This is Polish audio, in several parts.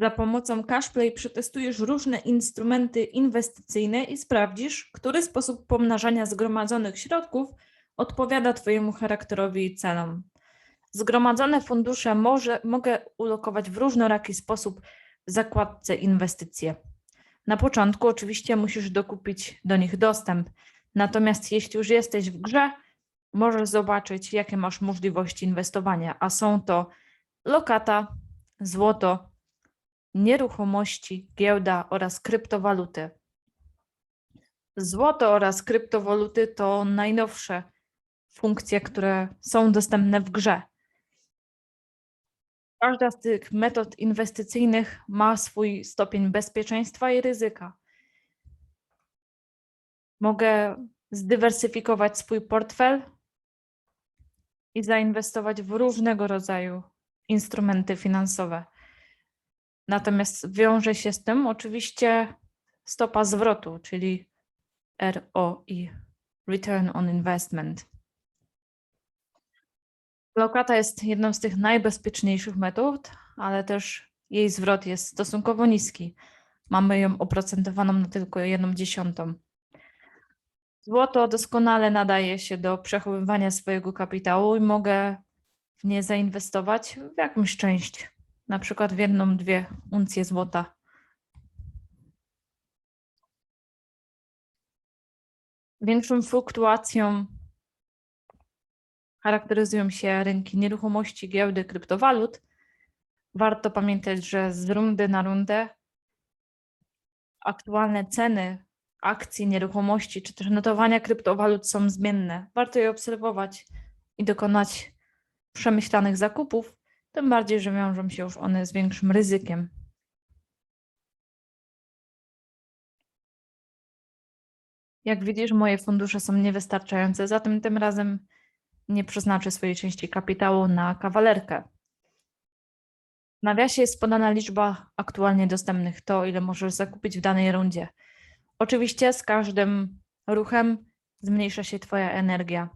Za pomocą Cashplay przetestujesz różne instrumenty inwestycyjne i sprawdzisz, który sposób pomnażania zgromadzonych środków odpowiada Twojemu charakterowi i celom. Zgromadzone fundusze może, mogę ulokować w różnoraki sposób w zakładce inwestycje. Na początku oczywiście musisz dokupić do nich dostęp, natomiast jeśli już jesteś w grze, możesz zobaczyć, jakie masz możliwości inwestowania, a są to lokata, złoto, nieruchomości, giełda oraz kryptowaluty. Złoto oraz kryptowaluty to najnowsze funkcje, które są dostępne w grze. Każda z tych metod inwestycyjnych ma swój stopień bezpieczeństwa i ryzyka. Mogę zdywersyfikować swój portfel i zainwestować w różnego rodzaju instrumenty finansowe. Natomiast wiąże się z tym oczywiście stopa zwrotu, czyli ROI, Return on Investment. Lokata jest jedną z tych najbezpieczniejszych metod, ale też jej zwrot jest stosunkowo niski. Mamy ją oprocentowaną na tylko jedną dziesiątą. Złoto doskonale nadaje się do przechowywania swojego kapitału i mogę w nie zainwestować w jakąś część, na przykład w jedną, dwie uncje złota. Większą fluktuacją charakteryzują się rynki nieruchomości, giełdy, kryptowalut. Warto pamiętać, że z rundy na rundę aktualne ceny akcji, nieruchomości czy też notowania kryptowalut są zmienne. Warto je obserwować i dokonać przemyślanych zakupów, tym bardziej, że wiążą się już one z większym ryzykiem. Jak widzisz, moje fundusze są niewystarczające, zatem tym razem nie przeznaczę swojej części kapitału na kawalerkę. W nawiasie jest podana liczba aktualnie dostępnych, to ile możesz zakupić w danej rundzie. Oczywiście z każdym ruchem zmniejsza się Twoja energia.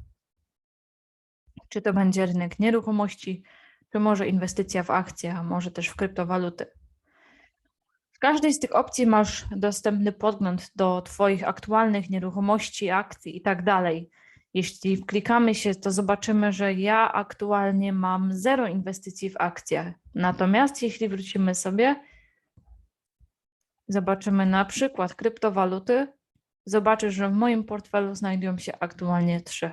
Czy to będzie rynek nieruchomości, czy może inwestycja w akcje, a może też w kryptowaluty. W każdej z tych opcji masz dostępny podgląd do Twoich aktualnych nieruchomości, akcji i tak dalej. Jeśli wklikamy się, to zobaczymy, że ja aktualnie mam zero inwestycji w akcje. Natomiast jeśli wrócimy sobie, zobaczymy na przykład kryptowaluty, zobaczysz, że w moim portfelu znajdują się aktualnie trzy.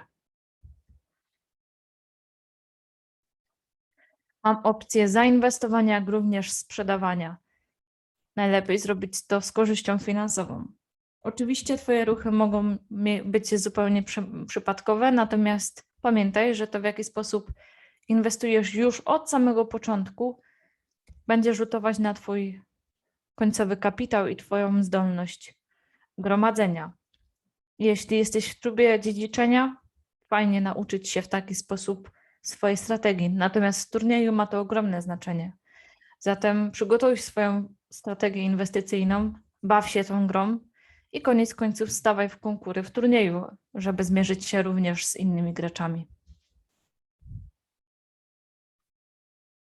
Mam opcję zainwestowania, jak również sprzedawania. Najlepiej zrobić to z korzyścią finansową. Oczywiście Twoje ruchy mogą być zupełnie przy, przypadkowe, natomiast pamiętaj, że to w jaki sposób inwestujesz już od samego początku będzie rzutować na Twój końcowy kapitał i Twoją zdolność gromadzenia. Jeśli jesteś w trubie dziedziczenia, fajnie nauczyć się w taki sposób swojej strategii. Natomiast w turnieju ma to ogromne znaczenie. Zatem przygotuj swoją strategię inwestycyjną, baw się tą grą i koniec końców stawaj w konkury w turnieju, żeby zmierzyć się również z innymi graczami.